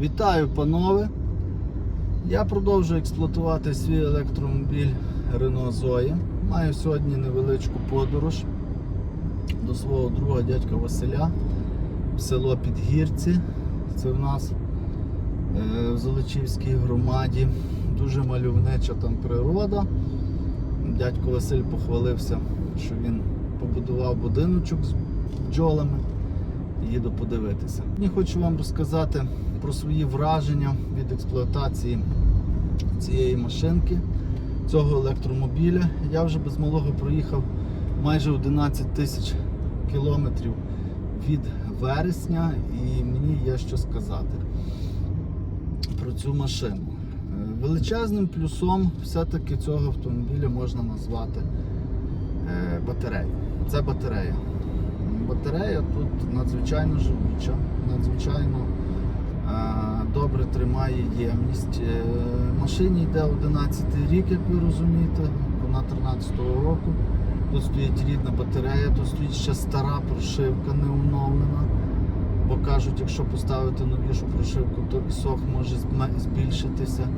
Вітаю, панове! Я продовжую експлуатувати свій електромобіль Renault Zoe. Маю сьогодні невеличку подорож до свого друга дядька Василя в село Підгірці. Це в нас е, в Золочівській громаді. Дуже мальовнича там природа. Дядько Василь похвалився, що він побудував будиночок з бджолами. Їду подивитися. Я хочу вам розказати про свої враження від експлуатації цієї машинки, цього електромобіля. Я вже без малого проїхав майже 11 тисяч кілометрів від вересня і мені є що сказати про цю машину. Е, Величезним плюсом все-таки цього автомобіля можна назвати е, батарею. Це батарея. Батарея тут надзвичайно живуча, надзвичайно добре тримає ємність. Е, машині йде 11 рік, як ви розумієте, вона 13-го року. Тут стоїть рідна батарея, тут стоїть ще стара прошивка не оновлена. Бо кажуть, якщо поставити новішу прошивку, то і може збільшитися.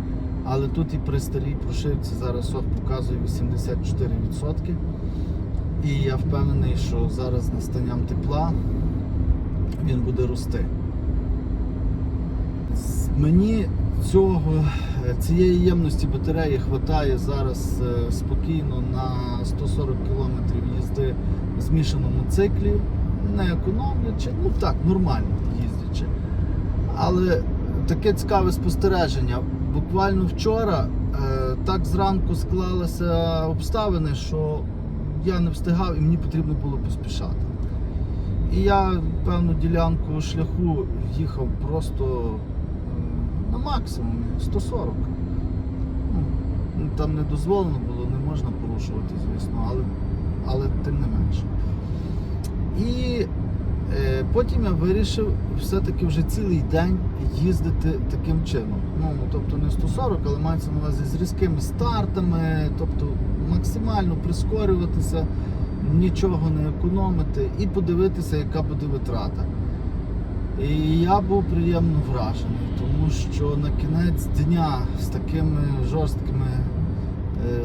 Але тут і при старій прошивці зараз сох показує 84%. І я впевнений, що зараз настанням тепла він буде рости. Мені цього, цієї ємності батареї вистачає зараз е, спокійно на 140 км їзди в змішаному циклі, не економлячи, ну так, нормально їздячи. Але таке цікаве спостереження. Буквально вчора е, так зранку склалися обставини, що я не встигав і мені потрібно було поспішати. І я певну ділянку шляху їхав просто на максимумі 140. Ну, там не дозволено було, не можна порушувати, звісно, але, але тим не менше. І е, потім я вирішив все-таки вже цілий день їздити таким чином. Ну, тобто не 140, але мається на увазі з різкими стартами, тобто максимально прискорюватися, нічого не економити і подивитися, яка буде витрата. І я був приємно вражений, тому що на кінець дня з такими жорсткими е,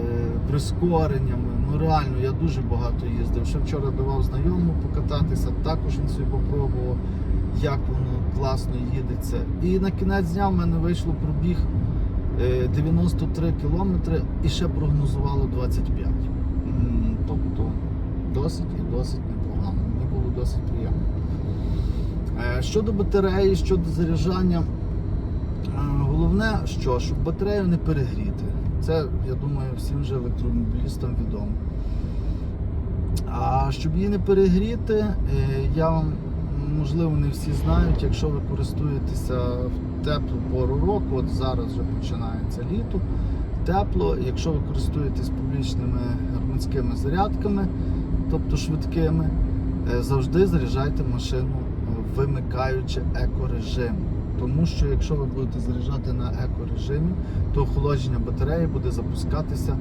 прискореннями, ну реально, я дуже багато їздив. Ще вчора давав знайомому покататися, також він собі попробував, як воно класно їдеться. І на кінець дня в мене вийшло пробіг е, 93 кілометри і ще прогнозувало 25. М, Тобто досить і досить непогано. Мені було досить приємно. Е, Щодо батареї, щодо заряджання, е, головне, що, щоб батарею не перегріти. Це, я думаю, всім вже електромобілістам відомо. А щоб її не перегріти, е, я вам, можливо, не всі знають, якщо ви користуєтеся в теплу пору року, от зараз вже починається літо, тепло, якщо ви користуєтесь публічними громадськими зарядками, тобто швидкими, завжди заряджайте машину, вимикаючи екорежим. Тому що якщо ви будете заряджати на екорежимі, то охолодження батареї буде запускатися,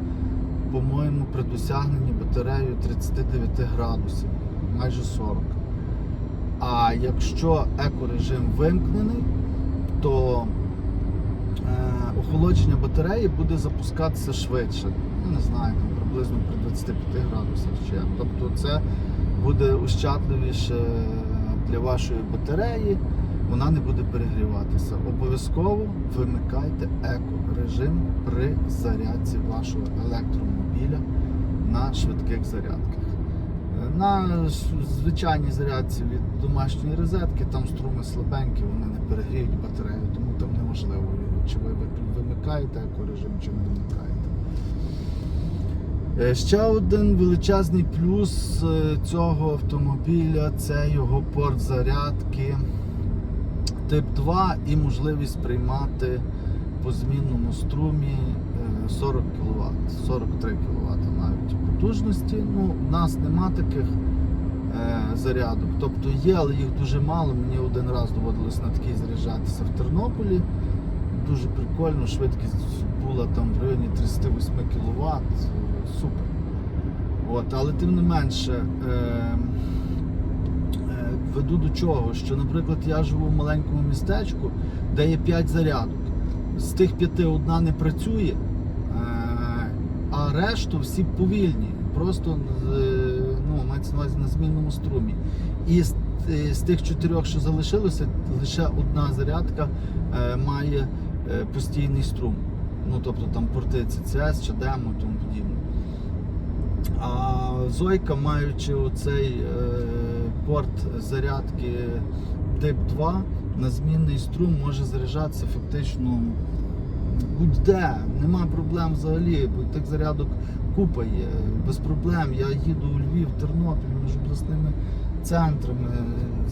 по-моєму, при досягненні батареєю 39 градусів, майже 40. А якщо екорежим вимкнений, то е, охолодження батареї буде запускатися швидше. Ну, не знаю, там приблизно при 25 градусах як. Тобто це буде ощадливіше для вашої батареї, вона не буде перегріватися. Обов'язково вимикайте еко-режим при зарядці вашого електромобіля на швидких зарядках. На звичайній зарядці від домашньої розетки там струми слабенькі, вони не перегріють батарею, тому там неважливо, чи ви- вимикаєте екорежим, чи не вимикаєте. Е, Ще один величезний плюс е, цього автомобіля це його порт зарядки тип 2 і можливість приймати по змінному струмі е, 40 кВт, 43 кВт навіть потужності. Ну, у нас нема таких е, зарядок. Тобто є, але їх дуже мало. Мені один раз доводилось на такій заряджатися в Тернополі. Дуже прикольно, швидкість була там в районі 38 кВт. Супер. От, але тим не менше, е, е, веду до чого? Що, наприклад, я живу в маленькому містечку, де є 5 зарядок. З тих п'яти одна не працює, е, а решту всі повільні. Просто е, ну, мається на увазі на змінному струмі. І з, е, з тих чотирьох, що залишилося, лише одна зарядка е, має е, постійний струм. Ну, тобто там порти CCS чи демо тому подібне. А Зойка, маючи оцей е, порт зарядки тип 2, на змінний струм може заряджатися фактично будь-де. Нема проблем взагалі, бо тих зарядок купа є. Без проблем. Я їду у Львів, Тернопіль між обласними центрами.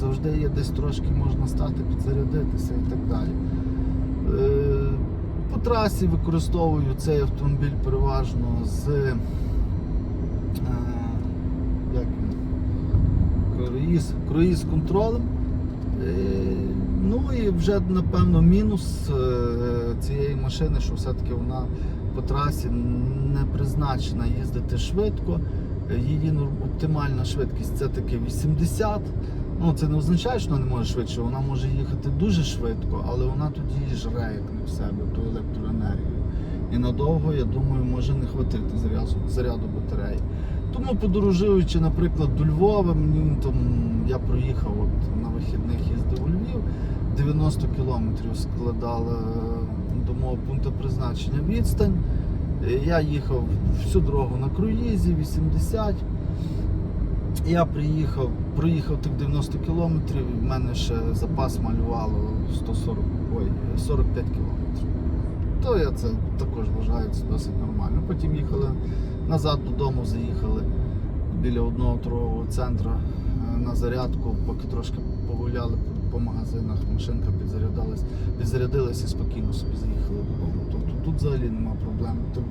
Завжди є десь трошки можна стати, підзарядитися і так далі. Е, По трасі використовую цей автомобіль переважно з е, як він? Круїз, круїз контролем. Е, Ну і вже напевно мінус е, цієї машини, що все-таки вона по трасі не призначена їздити швидко. Її оптимальна швидкість це таки 80. Ну, це не означає, що вона не може швидше, вона може їхати дуже швидко, але вона тоді жре як не в себе ту електроенергію. І надовго, я думаю, може не хватити заряду, заряду батареї. Тому подорожуючи, наприклад, до Львова, мені там я проїхав от, на вихідних їздив у Львів, 90 кілометрів складала е, до мого пункту призначення відстань. Я їхав всю дорогу на круїзі, 80. Я приїхав, проїхав тих 90 кілометрів, в мене ще запас малювало 140, ой, 45 кілометрів. То я це також вважаю це досить нормально. Потім їхали назад додому, заїхали біля одного торгового центру е, на зарядку, поки трошки погуляли по- магазинах, машинка підзарядилась, підзарядилась і спокійно собі заїхали додому. Тобто тут взагалі нема проблем. Е,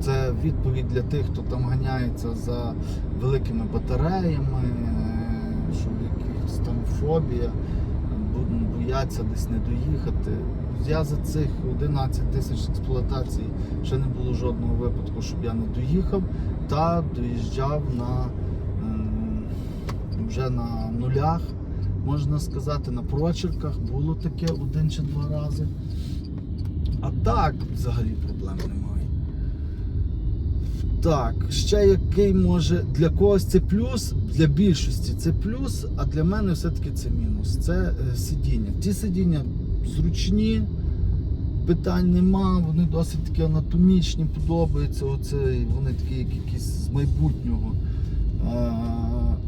це відповідь для тих, хто там ганяється за великими батареями, е, що якихось там фобія, бояться десь не доїхати. Я за цих 11 тисяч експлуатацій ще не було жодного випадку, щоб я не доїхав та доїжджав на вже на нулях, можна сказати, на прочерках було таке один чи два рази. А так взагалі проблем немає. Так, ще який може для когось це плюс, для більшості це плюс, а для мене все-таки це мінус. Це е, сидіння. Ті сидіння зручні, питань нема, вони досить такі анатомічні, подобаються. Оце, вони такі, як якісь з майбутнього.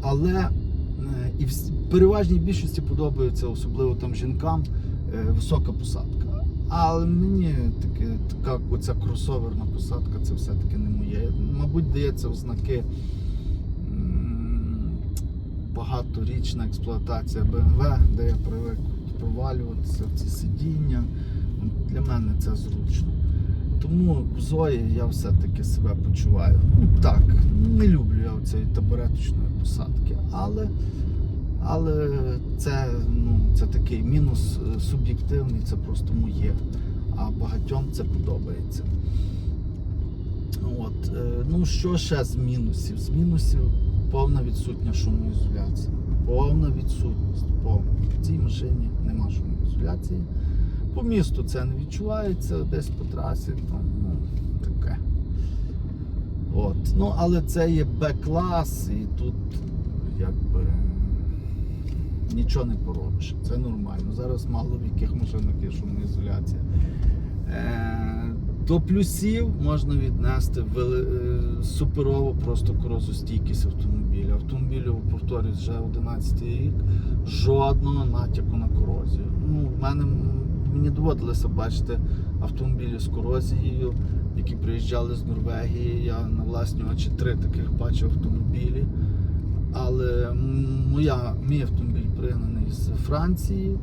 Але е, і в переважній більшості подобається, особливо там жінкам, е, висока посадка. Але мені таке, така оця кросоверна посадка, це все-таки не моє. Мабуть, дається в знаки багаторічна експлуатація BMW, де я привик провалюватися в ці сидіння. Для мене це зручно. Тому в Зої я все-таки себе почуваю. Ну так, не люблю я цієї табуреточної посадки, але, але це, ну, це такий мінус е, суб'єктивний, це просто моє. А багатьом це подобається. От, е, ну що ще з мінусів? З мінусів повна відсутня шумоізоляція. Повна відсутність. Повна. В цій машині нема шумоізоляції. По місту це не відчувається, десь по трасі, там, ну, таке. От. Ну, але це є Б-клас, і тут якби нічого не поробиш. Це нормально. Зараз мало в яких машинах є шумоізоляція. Е, до плюсів можна віднести вели- е, суперову просто корозостійкість автомобіля. Автомобілю, повторюсь, вже 11 рік, жодного натяку на корозію. Ну, в мене мені доводилося бачити автомобілі з корозією, які приїжджали з Норвегії. Я на власні очі три таких бачив автомобілі. Але моя, мій автомобіль пригнаний з Франції.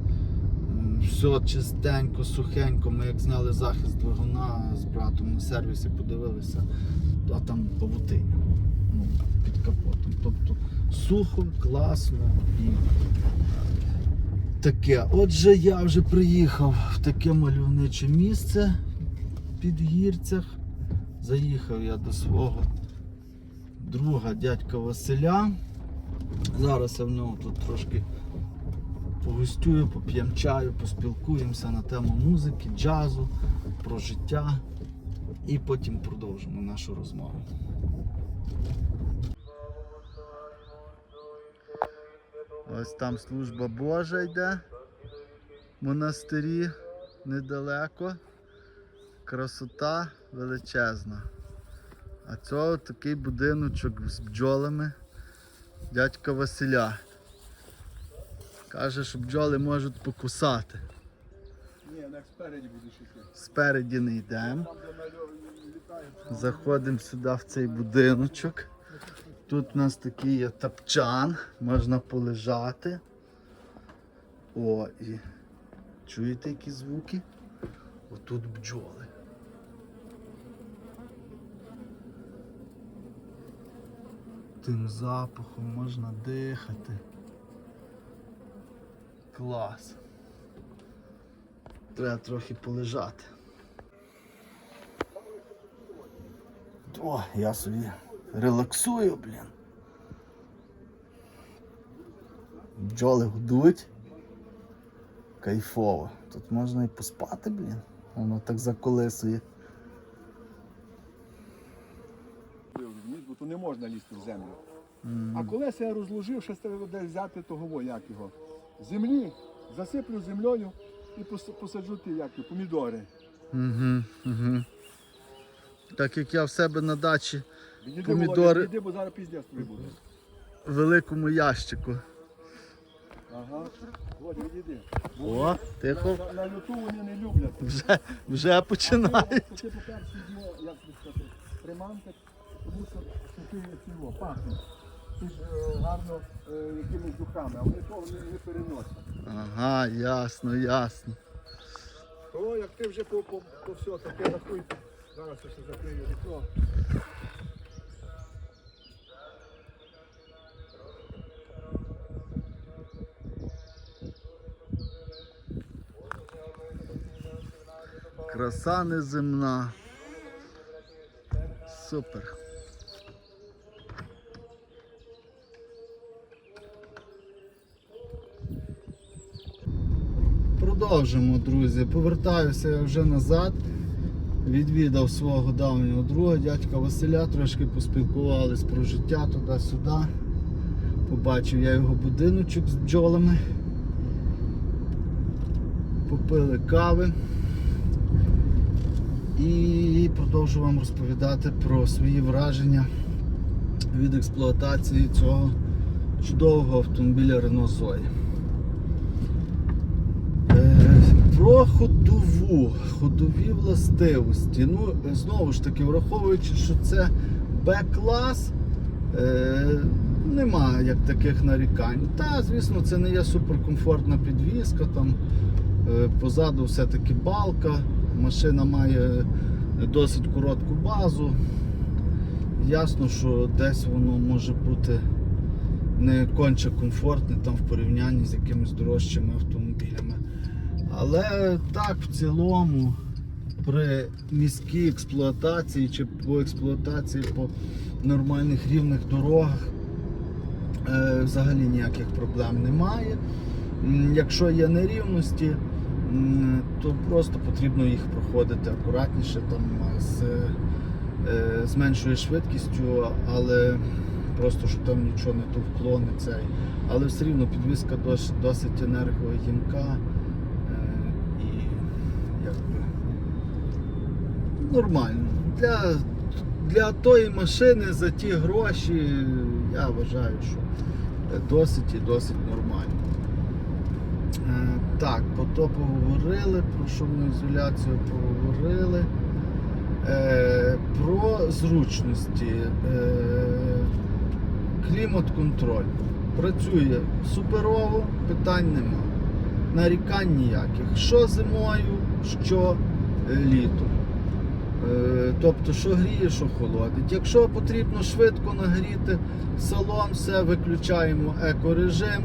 Все чистенько, сухенько. Ми як зняли захист двигуна з братом на сервісі, подивилися, а там павутиння ну, під капотом. Тобто сухо, класно і таке. Отже, я вже приїхав в таке мальовниче місце під гірцях. Заїхав я до свого друга дядька Василя. Зараз я в нього тут трошки погостюю, поп'ємо чаю, поспілкуємося на тему музики, джазу, про життя і потім продовжимо нашу розмову. Ось там служба Божа йде. Монастирі недалеко. Красота величезна. А це такий будиночок з бджолами дядька Василя. Каже, що бджоли можуть покусати. Ні, як спереді будеш іти. Спереді не йдемо. Заходимо сюди в цей будиночок. Тут у нас такий є тапчан, можна полежати. О, і чуєте які звуки? Отут бджоли. Тим запахом можна дихати. Клас. Треба трохи полежати. О, я собі релаксую, блін. Бджоли гудуть. Кайфово. Тут можна і поспати, блін. Воно так заколисує. Бо то не можна лізти в землю. А колеса я розложив, ще треба десь взяти того, як його. Землі, засиплю землею і посаджу ті, як помідори. Угу, угу. Так як я в себе на дачі Відійди, Помідори. Володя, відійди, бо зараз піздець тобі буде. в великому ящику. Ага. Володя, відійди. О, тихо, На, на люту вони не люблять. вже, вже починає. Ти, по-перше, як би сказати, приманка, тому що ціло, пахне. Ж е, гарно е, якимись духами, а вони того не, не переносять. Ага, ясно, ясно. О, як ти вже по, по, по все таке рахуй. Зараз я ще закрию вікно. Краса неземна. Супер. Продовжимо, друзі. Повертаюся я вже назад. Відвідав свого давнього друга, дядька Василя, трошки поспілкувались про життя туди-сюди. Побачив я його будиночок з бджолами. Попили кави. І продовжу вам розповідати про свої враження від експлуатації цього чудового автомобіля Renault Zoe. Е, Про ходову, ходові властивості. Ну, знову ж таки, враховуючи, що це Б-клас, е, нема як таких нарікань. Та, звісно, це не є суперкомфортна підвізка, там е, позаду все-таки балка, машина має досить коротку базу. Ясно, що десь воно може бути не конче комфортне там в порівнянні з якимись дорожчими автомобілями. Але так, в цілому, при міській експлуатації чи по експлуатації по нормальних рівних дорогах е, взагалі ніяких проблем немає. Якщо є нерівності, то просто потрібно їх проходити акуратніше там з, е, з меншою швидкістю, але просто що там нічого не товкло, не цей. Але все рівно підвізка досить енергоємка нормально. Для, для тої машини за ті гроші я вважаю, що досить і досить нормально. Е, Так, про то поговорили, про шумну ізоляцію поговорили. Е, Про зручності. Е, Клімат-контроль. Працює суперово, питань нема. Нарікань ніяких. Що зимою, що е, літом. Е, Тобто, що гріє, що холодить. Якщо потрібно швидко нагріти салон, все виключаємо екорежим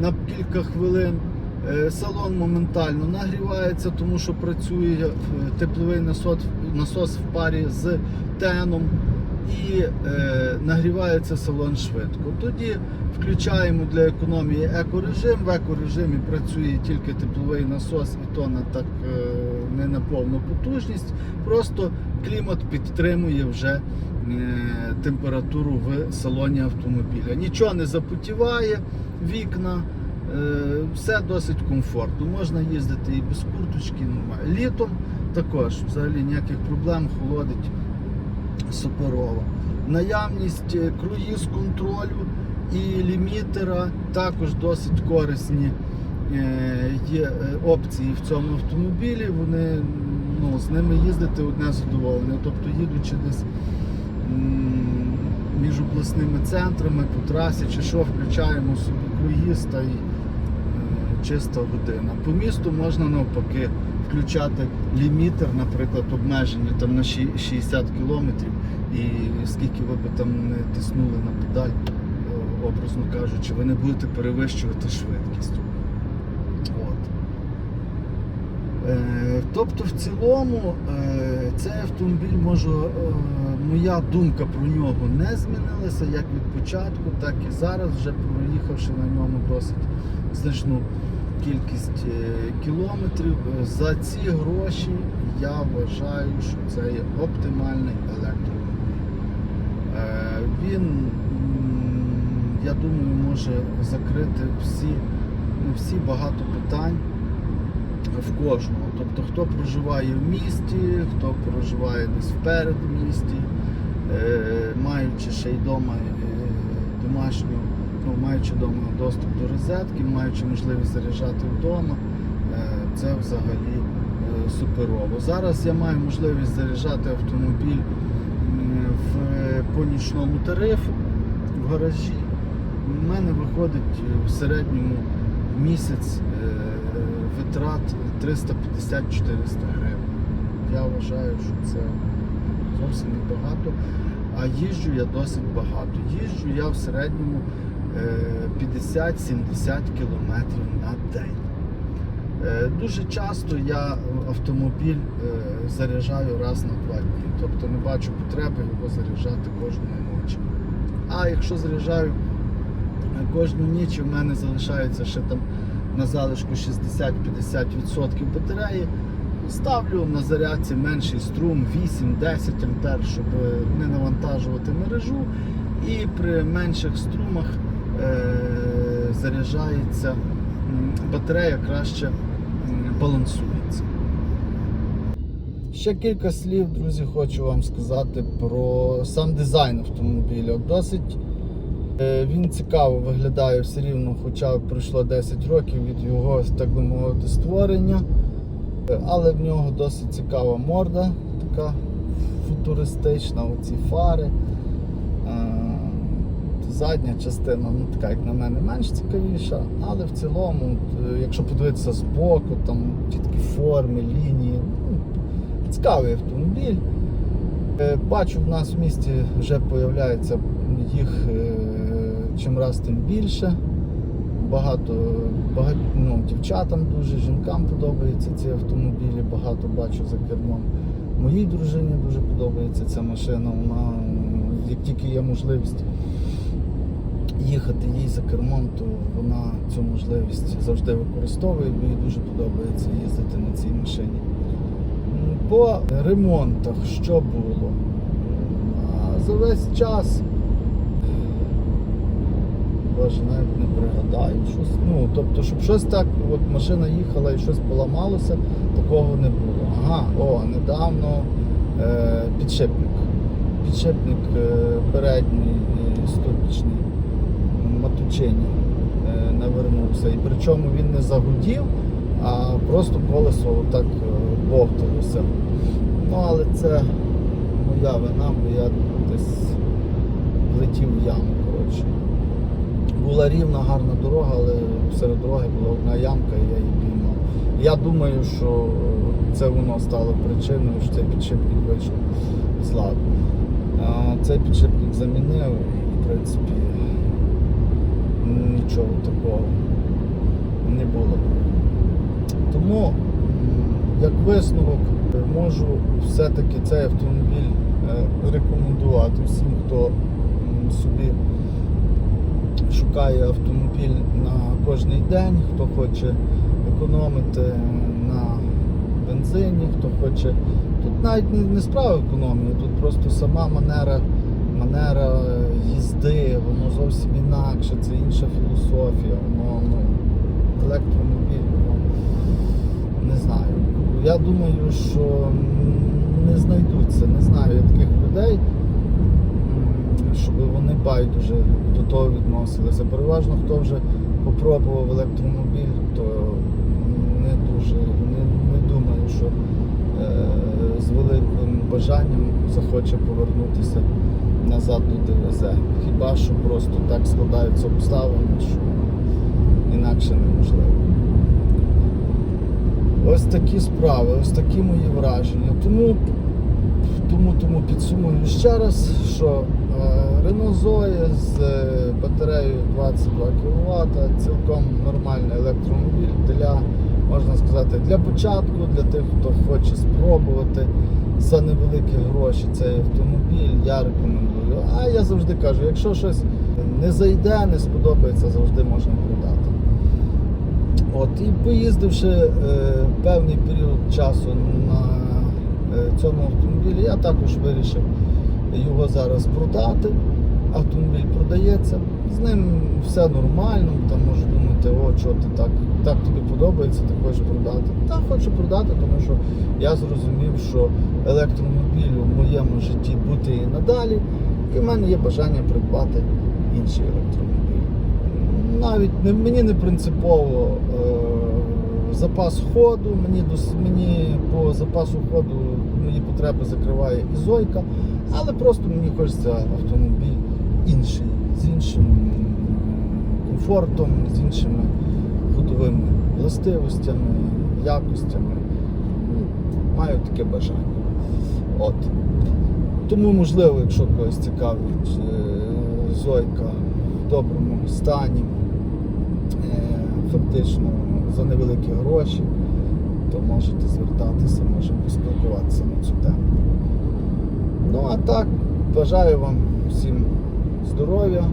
на кілька хвилин. Е, Салон моментально нагрівається, тому що працює тепловий насос в парі з теном. І е, нагрівається салон швидко. Тоді включаємо для економії екорежим. В екорежимі працює тільки тепловий насос, і то на так е, не на повну потужність. Просто клімат підтримує вже е, температуру в салоні автомобіля. Нічого не запотіває, вікна. Е, Все досить комфортно. Можна їздити і без курточки. Літом також взагалі ніяких проблем холодить суперово. Наявність е, круїз контролю і лімітера також досить корисні е, є е, опції в цьому автомобілі. Вони ну, з ними їздити одне задоволення. Тобто їдучи десь між обласними центрами по трасі чи що, включаємо собі круїз та й чиста година. По місту можна навпаки включати лімітер, наприклад, обмеження там на 60 кілометрів, і скільки ви би там не тиснули на педаль, е, образно кажучи, ви не будете перевищувати швидкість. От. Е, Тобто в цілому е, цей автомобіль може, е, моя думка про нього не змінилася як від початку, так і зараз, вже проїхавши на ньому досить значну кількість е, кілометрів. Е, За ці гроші я вважаю, що це є оптимальний електромобіль. Е, Він, я думаю, може закрити всі, всі багато питань в кожного. Тобто, хто проживає в місті, хто проживає десь в місті, е, маючи ще й вдома домашню, ну, маючи вдома доступ до розетки, маючи можливість заряджати вдома, е, це взагалі е, суперово. Зараз я маю можливість заряджати автомобіль в, по нічному тарифу в гаражі. У мене виходить е, в середньому місяць витрат 350-400 гривень. Я вважаю, що це зовсім небагато. А їжджу я досить багато. Їжджу я в середньому 50-70 кілометрів на день. Е, Дуже часто я автомобіль е, заряджаю раз на два дні. Тобто не бачу потреби його заряджати кожної ночі. А якщо заряджаю е, кожну ніч, в мене залишається ще там на залишку 60-50% батареї, ставлю на зарядці менший струм 8-10 ампер, щоб не навантажувати мережу. І при менших струмах заряджається батарея краще балансується. Ще кілька слів, друзі, хочу вам сказати про сам дизайн автомобіля. Досить е, він цікаво виглядає все рівно, хоча пройшло 10 років від його, так би мовити, створення. Е, Але в нього досить цікава морда, така футуристична, оці фари. Задня частина, ну така, як на мене, менш цікавіша, але в цілому, е, якщо подивитися з боку, там ті такі форми, лінії, ну, цікавий автомобіль. Е, Бачу, в нас в місті вже появляється їх е, чим раз тим більше. Багато, багато ну, дівчатам дуже, жінкам подобаються ці автомобілі, багато бачу за кермом. Моїй дружині дуже подобається ця машина. Вона, як тільки є можливість їхати їй за кермом, то вона цю можливість завжди використовує, бо їй дуже подобається їздити на цій машині. По ремонтах що було? За весь час. Боже, навіть не пригадаю щось. Ну, тобто, щоб щось так, от машина їхала і щось поламалося, такого не було. Ага, о, недавно е, підшипник. Підшипник е, передній е, ступічний матучині е, навернувся. І причому він не загудів, а просто колесо так е, бовталося. Ну, але це моя вина, бо я десь влетів в яму, коротше. Була рівна, гарна дорога, але серед дороги була одна ямка, і я її піймав. Я думаю, що це воно стало причиною, що цей підшипник вийшов з ладу. Цей підшипник замінив і, в принципі, нічого такого не було. Тому, як висновок, можу все-таки цей автомобіль е, рекомендувати всім, хто собі шукає автомобіль на кожний день, хто хоче економити на бензині, хто хоче. Тут навіть не, справа економії, тут просто сама манера, манера їзди, воно зовсім інакше, це інша філософія, воно ну, електромобіль, воно не знаю. Я думаю, що не знайдуться, не знаю я таких людей, щоб вони байдуже до того відносилися. Переважно хто вже попробував електромобіль, то не дуже не, не думаю, що е, з великим бажанням захоче повернутися назад до ДВЗ. Хіба що просто так складаються обставини, що інакше неможливо. Ось такі справи, ось такі мої враження. Тому, тому, тому підсумую ще раз, що е, Renault Zoe з е, батареєю 22 кВт цілком нормальний електромобіль для, можна сказати, для початку, для тих, хто хоче спробувати за невеликі гроші цей автомобіль, я рекомендую. А я завжди кажу, якщо щось не зайде, не сподобається, завжди можна продати. От, і поїздивши е, певний період часу на е, цьому автомобілі, я також вирішив його зараз продати. Автомобіль продається, з ним все нормально, там можу думати, о, що ти так, так тобі подобається, ти хочеш продати. Та хочу продати, тому що я зрозумів, що електромобіль у моєму житті бути і надалі, і в мене є бажання придбати інший електромобіль навіть мені не принципово е, запас ходу, мені, мені по запасу ходу мої потреби закриває і Зойка, але просто мені хочеться автомобіль інший, з іншим комфортом, з іншими ходовими властивостями, якостями. Ну, Маю таке бажання. От. Тому, можливо, якщо когось цікавить е, Зойка в доброму стані, е, фактично за невеликі гроші, то можете звертатися, можемо поспілкуватися на цю тему. Ну а так, бажаю вам всім здоров'я,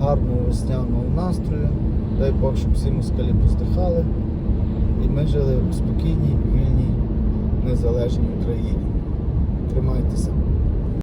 гарного весняного настрою. Дай Бог, щоб всі москалі поздихали. І ми жили в спокійній, вільній, незалежній Україні. Тримайтеся.